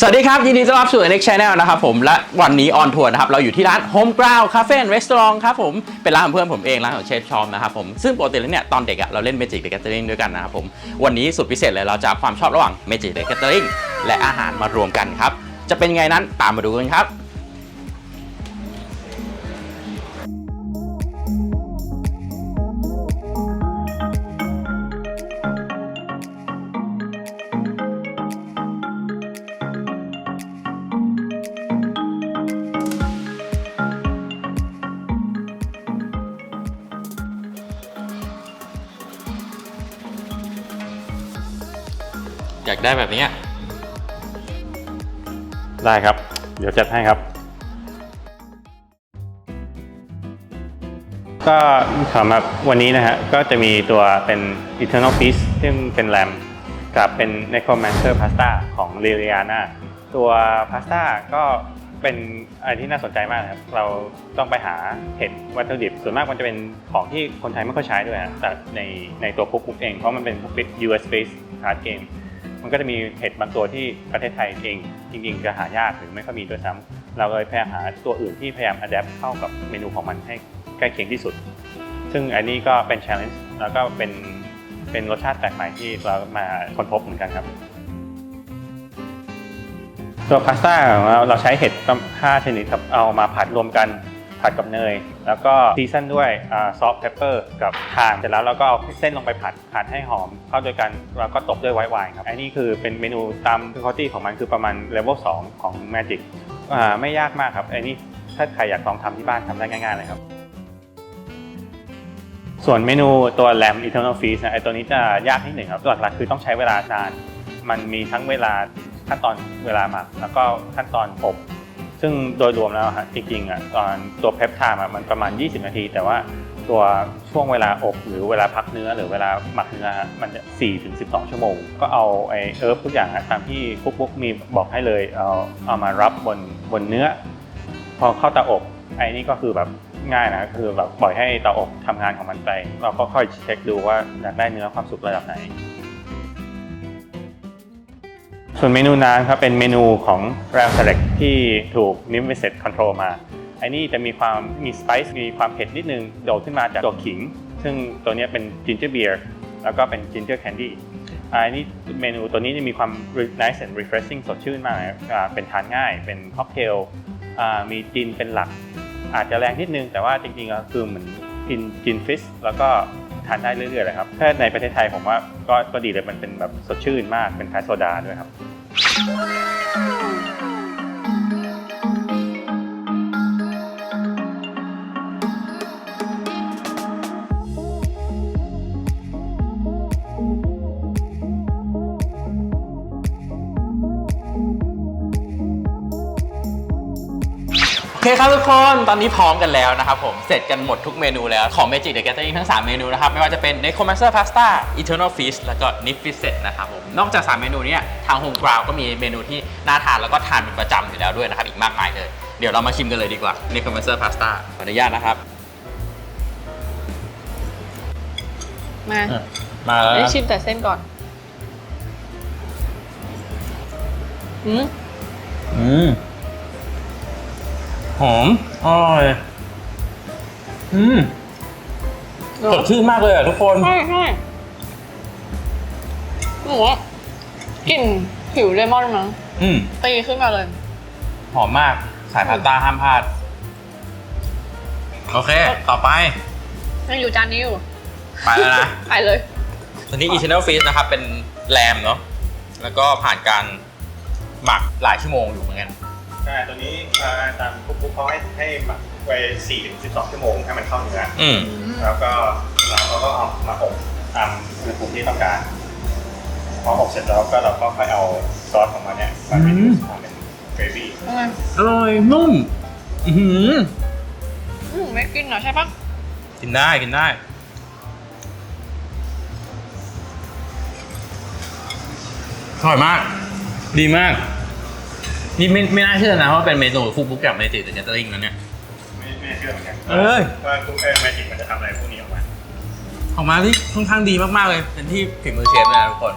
สวัสดีครับ ยินดีต้อนรับสู่ Next Channel นะครับผม และวันนี้ออนทัวร์นะครับ เราอยู่ที่ร้าน Home Ground Cafe and Restaurant ครับผม เป็นร้านของเพื่อนผมเอง ร้านของเชฟชอมนะครับผม ซึ่งปกติแล้วเนี่ย ตอนเด็กอะเราเล่น Magic the Gathering ด้วยกันนะครับผม วันนี้สุดพิเศษเลยเราจะความชอบระหว่าง Magic the Gathering และอาหารมารวมกันครับ จะเป็นไงนั้นตามมาดูกันครับ อยากได้แบบนี้ได้ครับ เดี๋ยวจัดให้ครับ ก็สำหรับวันนี้นะฮะก็จะมีตัวเป็น Eternal Feast ซึ่งเป็นแรมกับเป็น Necromancer Pasta ของ l i l i a n a ตัวพาสต้าก็เป็นอะไรที่น่าสนใจมากครับ เราต้องไปหาเห็ดวัตถุดิบ ส่วนมากมันจะเป็นของที่คนไทยไม่ค่อยใช้ด้วยฮะแต่ในในตัวคุกคุกเอง เพราะมันเป็นคุก US based card game มันก็จะมีเห็ดบางตัวที่ประเทศไทยเองจริงๆจะหายากหรือไม่ค่อยมีด้วยซ้ำเราเลยพยายามหาตัวอื่นที่พยายามอัดแอปเข้ากับเมนูของมันให้ใกล้เคียงที่สุด ซึ่งอันนี้ก็เป็น challenge แล้วก็เป็นเป็นรสชาติแปลกใหม่ที่เรามาค้นพบเหมือนกันครับ ตัวพาสต้าของเราเราใช้เห็ดประมาณ5ชนิดครับเอามาผัดรวมกัน ผัดกับเนย แล้วก็ซีซันด้วยซอฟต์เพปเปอร์กับทามเสร็จแล้วเราก็เอาเส้นลงไปผัดผัดให้หอมเข้าด้วยกันแล้วก็ตบด้วยไวท์วน์ครับอันนี้คือเป็นเมนูตามคุณภาพของมันคือประมาณเลเวล2ของ Magic ไม่ยากมากครับอันนี้ถ้าใครอยากลองทำที่บ้านทำได้ง่ายๆเลยครับส่วนเมนูตัวแ a ม Eternal Feast นะไอตัวนี้จะยากนิดหนึ่งครับหลักๆคือต้องใช้เวลานาน มันมีทั้งเวลาขั้นตอนเวลาหมักแล้วก็ขั้นตอนอบ ซึ่งโดยรวมแล้วฮะจริงๆอะตอนตัวเพปไทม์มันประมาณ 20 นาที แต่ว่าตัวช่วงเวลาอบหรือเวลาพักเนื้อหรือเวลาหมักเนื้อฮะมันจะ4ถึง12 ชั่วโมง ก็เอาไอเอิร์ฟทุกอย่างอะตามที่คุกบุ๊กมีบอกให้เลยเอาเอามารับบนบนเนื้อ พอเข้าเตาอบไอ้นี่ก็คือแบบง่ายนะคือแบบปล่อยให้เตาอบทำงานของมันไป เราก็ค่อยเช็คดูว่าอยากได้เนื้อความสุกระดับไหน ส่วนเมนูน้ำครับเป็นเมนูของ r a m Select ที่ถูก n i m i s e t Control มาไอ้นี่จะมีความมีสไปซ์มีความเผ็ดนิดนึง โดดขึ้นมาจากตัวขิง ซึ่งตัวนี้เป็น ginger beer แล้วก็เป็น ginger candy อันนี้เมนูตัวนี้จะมีความ nice and refreshing สดชื่นมากเป็นทานง่าย เป็นค็อกเทลมีจินเป็นหลัก อาจจะแรงนิดนึง แต่ว่าจริงๆก็คือเหมือนกินจินฟิชแล้วก็ ทานได้เรื่อยๆเลยครับ ถ้าในประเทศไทยผมว่าก็ก็ดีเลยมันเป็นแบบสดชื่นมากเป็นคล้ายโซดาด้วยครับ เคครับทุกคนตอนนี้พร้อมกันแล้วนะครับผม เสร็จกันหมดทุกเมนูแล้วของ Magic the Gathering ทั้ง 3 เมนูนะครับ ไม่ว่าจะเป็น Necromancer Pasta Eternal Feast แล้วก็ n i f i s e t นะครับผม นอกจาก 3 เมนูเนี้ทาง Home Ground ก็มีเมนูที่น่าทานแล้วก็ทานเป็นประจำอยู่แล้วด้วยนะครับ อีกมากมายเลย เดี๋ยวเรามาชิมกันเลยดีกว่า Necromancer Pasta ขออนุญาตนะครับ มามาแล้วได้ชิมแต่เส้นก่อนอืมอืม หอมอร่อยอืมสดชื่นมากเลยอะทุกคนใช่ใช่หนูว่ากลิ่นผิวเลมอนมั้งอืมตีขึ้นมาเลย หอมมาก สายพาสต้าห้ามพลาด โอเค ต่อไปยังอยู่จานนี้อยู่ ไปแล้วนะ ไปเลย ตัวนี้ Eternal Feast นะครับ เป็นแรมเนาะแล้วก็ผ่านการหมักหลายชั่วโมงอยู่เหมือนกัน ใช่ตัวนี้อ่าตามคุกบุ๊กเขาให้ให้หมักไว้4ถึง12ชั่วโมงให้มันเข้าเนื้ออืมแล้วก็เราก็เอามาอบตามอุณหภูมิที่ต้องการพออบเสร็จแล้วก็เราก็ค่อยเอาซอสของมันเนี่ยมาเป็นอืมทำเป็นเกรวี่ทำไมอร่อยนุ่ม อือหืออืมไม่กินเหรอใช่ปะกินได้กินได้อร่อยมาก ดีมาก นี่ไม่ไม่น่าเชื่อนะว่าเป็นเมนูคุกบุ๊กกับเมจิกเดอะตเตอริงนะเนี่ย ไม่ไม่เชื่อเหมือนกันเอ้ย ว่าคุกเอนแมจิกมันจะทำอะไรพวกนี้ออกมาออกมาที่ค่อนข้างดีมากๆเลย เป็นที่ผิวมือเชฟเลยนะทุกคน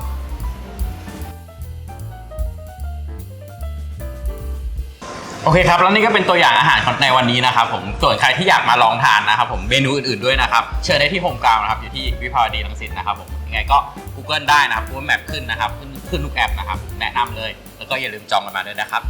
โอเคครับแล้วนี่ก็เป็นตัวอย่างอาหารในวันนี้นะครับผมส่วนใครที่อยากมาลองทานนะครับผมเมนูอื่นๆด้วยนะครับ เชิญได้ที่โฮมกราวนะครับอยู่ที่วิภาวดีรังสิตนะครับผมยังไงก็ Google ได้นะครับ Google Map ขึ้นนะครับขึ้นขึ้นทุกแอปนะครับแนะนำเลย แล้วก็อย่าลืมจองกันมาด้วยนะครับ